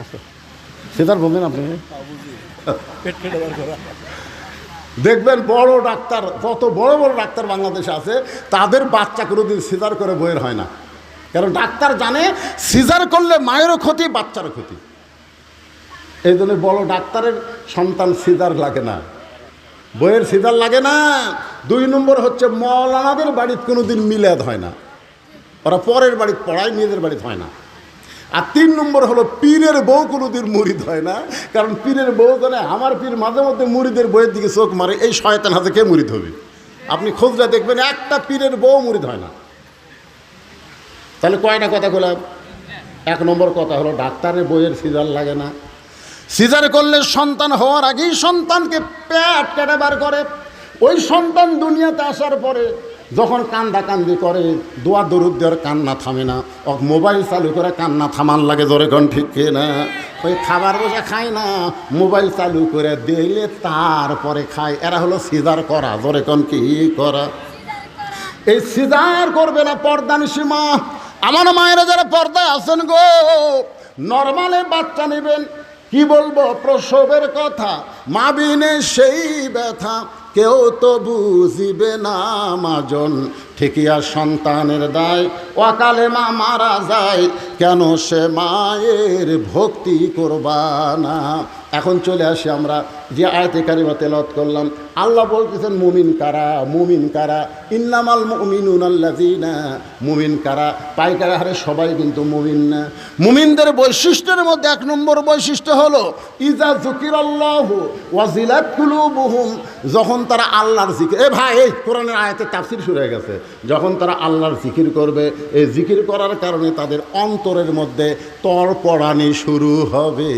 আচ্ছা। সেটার বলবেন আপনি? দেখবেন বড় ডাক্তার যত বড় বড় ডাক্তার বাংলাদেশে আছে তাদের বাচ্চা কোনোদিন সিজার করে বইয়ের হয় না। কারণ ডাক্তার জানে সিজার করলে মায়েরও ক্ষতি বাচ্চারও ক্ষতি। এই জন্য বড় ডাক্তারের সন্তান সিজার লাগে না। বইয়ের সিজার লাগে না। দুই নম্বর হচ্ছে মৌলানাদের বাড়িতে কোনোদিন মিলাদ হয় না। ওরা পরের বাড়িতে পড়ায় নিজেদের বাড়িতে হয় না। আর তিন নম্বর হলো পীরের বউ কোনোদিন মুরিদ হয় না। কারণ পীরের বউ জানে, আমার পীর মাঝে মধ্যে মুড়িদের বইয়ের দিকে চোখ মারে, এই শয়তান হাতে কে মুরিদ হবে? আপনি খোঁজরা দেখবেন, একটা পীরের বউ মুরিদ হয় না। তাহলে কয়টা কথা বললাম এক নম্বর কথা হলো, ডাক্তারের বইয়ের সিজার লাগে না। সিজার করলে সন্তান হওয়ার আগেই সন্তানকে প্যাট কেটে বার করে। ওই সন্তান দুনিয়াতে আসার পরে যখন কান্দা কান্দি করে, দোয়া দরুদ দেওয়ার কান্না থামে না। ও মোবাইল চালু করে কান্না থামান লাগে, জোরে কোন, ঠিক না? ওই খাবার বসে খায় না, মোবাইল চালু করে দিলে তারপরে খায়। এরা হলো সিজার করা, জোরে কোন, কি করা? এই সিজার করবে না পর্দা সীমা আমার মায়েরা যারা পর্দায় আছেন গো, নর্মালে বাচ্চা নেবেন। কি বলব, প্রসবের কথা, মা বিনে সেই ব্যথা। কেউ তো বুঝিবে না মাজন। ঠিকিয়া সন্তানের দায়, অকালে মা মারা যায়, কেন সে মায়ের ভক্তি করবা না? এখন চলে আসি আমরা যে আয়তে কারিমা তেলত করলাম। আল্লাহ বলতেছেন, মুমিন কারা? মুমিন কারা? ইন্নামাল মুমিনুন আল্লাযিনা। মুমিন কারা? পাইকারা হারে সবাই কিন্তু মুমিন না। মুমিনদের বৈশিষ্ট্যের মধ্যে এক নম্বর বৈশিষ্ট্য হলো, ইজা জুকির আল্লাহ ওয়াজিলাত কুলুবুহুম। যখন তারা আল্লাহর জিকির, এ ভাই, এই কোরআনের আয়াতে তাফসির শুরু হয়ে গেছে। যখন তারা আল্লাহর জিকির করবে, এই জিকির করার কারণে তাদের অন্তরের মধ্যে তরপড়ানি শুরু হবে।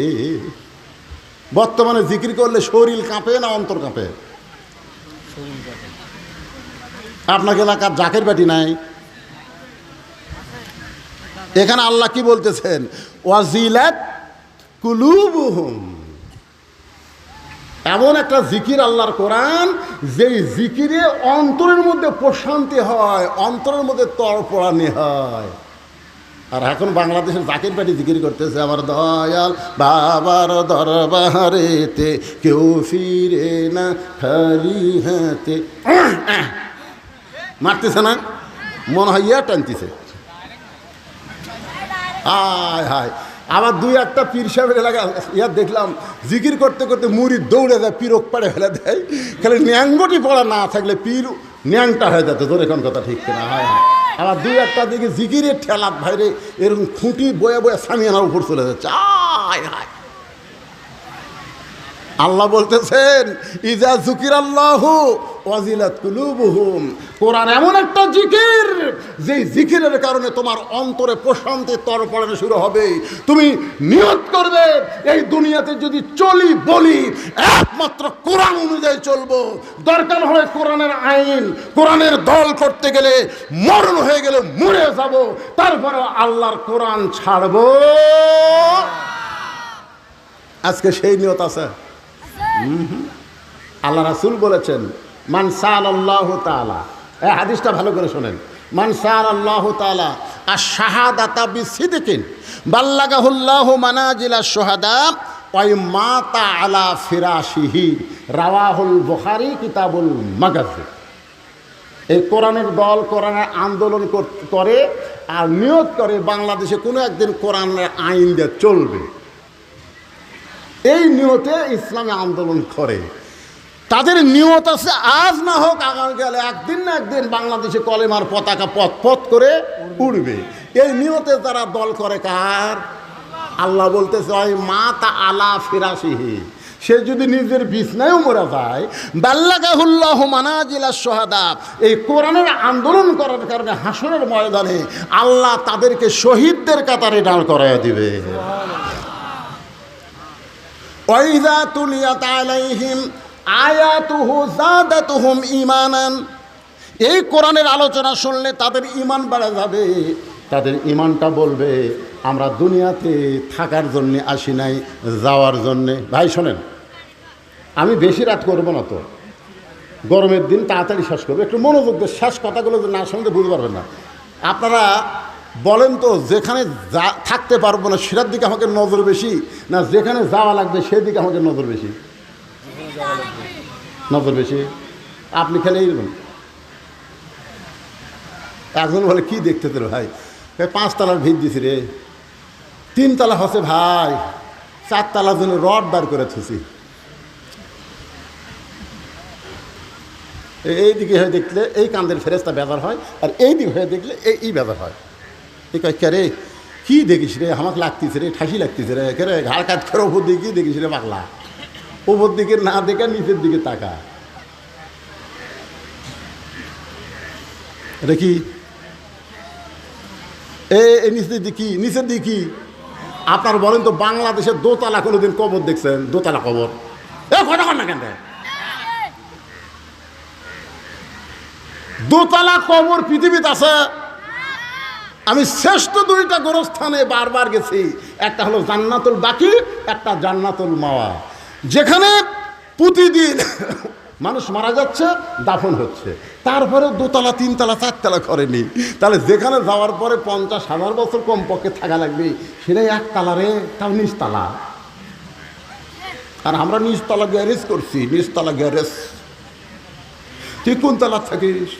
বর্তমানে জিকির করলে শরীর কাঁপে না অন্তর কাঁপে? আপনাকে এলাকার জাকের বাটি নাই? এখানে আল্লাহ কি বলতেছেন? ওয়াজিলাত কুলুবুহুম। এমন একটা জিকির আল্লাহর কোরআন, যেই জিকিরে অন্তরের মধ্যে প্রশান্তি হয়, অন্তরের মধ্যে তরপড়ানি হয়। আর এখন বাংলাদেশের জাকির পাটি জিকির করতেছে, আমার দয়াল বাবার দরবারেতে কেউ ফিরে না, খালি হাতে। মারতেছে না? মনে হয় ইয়া টানতেছে। হায় হায়। আবার দুই একটা পীর সাহেবের এলাকা ইয়া দেখলাম, জিকির করতে করতে মুড়ি দৌড়ে যায় পীরক পাড়ে ফেলে দেয়। খালি ন্যাঙ্গটি পড়া না থাকলে পীর ন্যাংটা হয়ে যেত, তোর এখন কথা ঠিক কিনা? হায় হায়। আবার দুই একটা দিকে জিকিরের ঠেলাত ভাইরে এরকম খুঁটি বয়ে বয়ে সামিয়ানার উপর চলে যাচ্ছে। আয় হায় আল্লাহ বলতেছেন, ইজা জুকির আল্লাহ কোরআন এমন একটা জিকির জিকিরের কারণে তোমার অন্তরে শুরু হবে। তুমি নিয়ত যদি চলি বলি, একমাত্র অনুযায়ী কোরআনের আইন, কোরআনের দল করতে গেলে মরণ হয়ে গেলে মরে যাব, তারপরে আল্লাহর কোরআন ছাড়বো। আজকে সেই নিয়ত আছে। আল্লাহ রাসুল বলেছেন মানসাল আল্লাহ তালা এ হাদিসটা ভালো করে শোনেন। মানসাল আল্লাহ তালা আর শাহাদাতা বিসিদিকিন, বাল্লাগাহুল্লাহ মানাজিলা সোহাদা ওই মাতা আলা ফিরাশিহি। রাওয়াহুল বুখারি, কিতাবুল মাগাজি এই কোরআনের দল কোরআনের আন্দোলন করে আর নিয়োগ করে বাংলাদেশে কোনো একদিন কোরআনের আইন দিয়ে চলবে। এই নিয়তে ইসলামে আন্দোলন করে। তাদের নিয়ত আছে, আজ না হোক আগামীকালে একদিন না একদিন বাংলাদেশে কলেমার পতাকা পথ পথ করে উড়বে। এই নিয়তে তারা দল করে কার? আল্লাহ বলতেছে, ওই মা তা আলা ফিরাসিহি সে যদি নিজের বিছনায়ও মরা যায় বাল্লাকাহুল্লাহ মানাজিলা সোহাদা এই কোরআনের আন্দোলন করার কারণে হাসনের ময়দানে আল্লাহ তাদেরকে শহীদদের কাতারে দাঁড় করাইয়া দিবে। ওয়াইদা তুলিয়া আলাইহিম আয়াতুহু জাদাতুহুম ঈমানান। এই কোরআনের আলোচনা শুনলে তাদের ইমান বাড়া যাবে, তাদের ইমানটা বলবে, আমরা দুনিয়াতে থাকার জন্যে আসি নাই, যাওয়ার জন্যে। ভাই, শোনেন, আমি বেশি রাত করব না তো। গরমের দিন তাড়াতাড়ি শেষ করব। একটু মনোযোগ দিয়ে শেষ কথাগুলো না শুনলে বুঝতে পারবেন না। আপনারা বলেন তো, যেখানে যা থাকতে পারব না, সেটার দিকে আমাকে নজর বেশি, না যেখানে যাওয়া লাগবে সেদিকে আমাকে নজর বেশি? নজর বেশি? আপনি খেলে এরকম? একজন বলে, কি দেখতে তোর ভাই? পাঁচতলার ভিত দিছি রে। তিনতলা হচ্ছে ভাই। চারতলার জন্য রড বার করে থুছি এ- এই দিকে হয়ে দেখলে এই কান্দের ফেরেস্তা বেজার হয়, আর এই দিকে হয়ে দেখলে এই এই বেজার হয়। এই কয়, কে রে? কী দেখিস রে? আমাকে লাগতিস রে? ঠাসি লাগতিস রে? কে রে? ঘাড় কাজ করে ওপর দিকে কী দেখিস রে পাগলা? ওপর দিকে না দেখে নিচের দিকে তাকা। কি? এ নিচের দিকে কি? নিচের দিকে কি? আপনার বলেন তো বাংলাদেশের দোতলা কোনোদিন কবর দেখছেন? দোতলা কবর। এ, কথা না কেন? দোতলা কবর পৃথিবীতে আছে। আমি শ্রেষ্ঠ দুইটা গোরস্থানে বারবার গেছি। একটা হলো জান্নাতুল বাকি, একটা জান্নাতুল মাওয়া। যেখানে প্রতিদিন মানুষ মারা যাচ্ছে, দাফন হচ্ছে। তারপরে দোতলা, তিনতলা, চারতলা করেনি তাহলে যেখানে যাওয়ার পরে পঞ্চাশ হাজার বছর কমপক্ষে থাকা লাগবে। সেটাই একতলা রে, তাও নিচতলা। আর আমরা নিচতলা গ্যারেজ করছি, নিচতলা গ্যারেজ তুই কোন তলা থাকিস?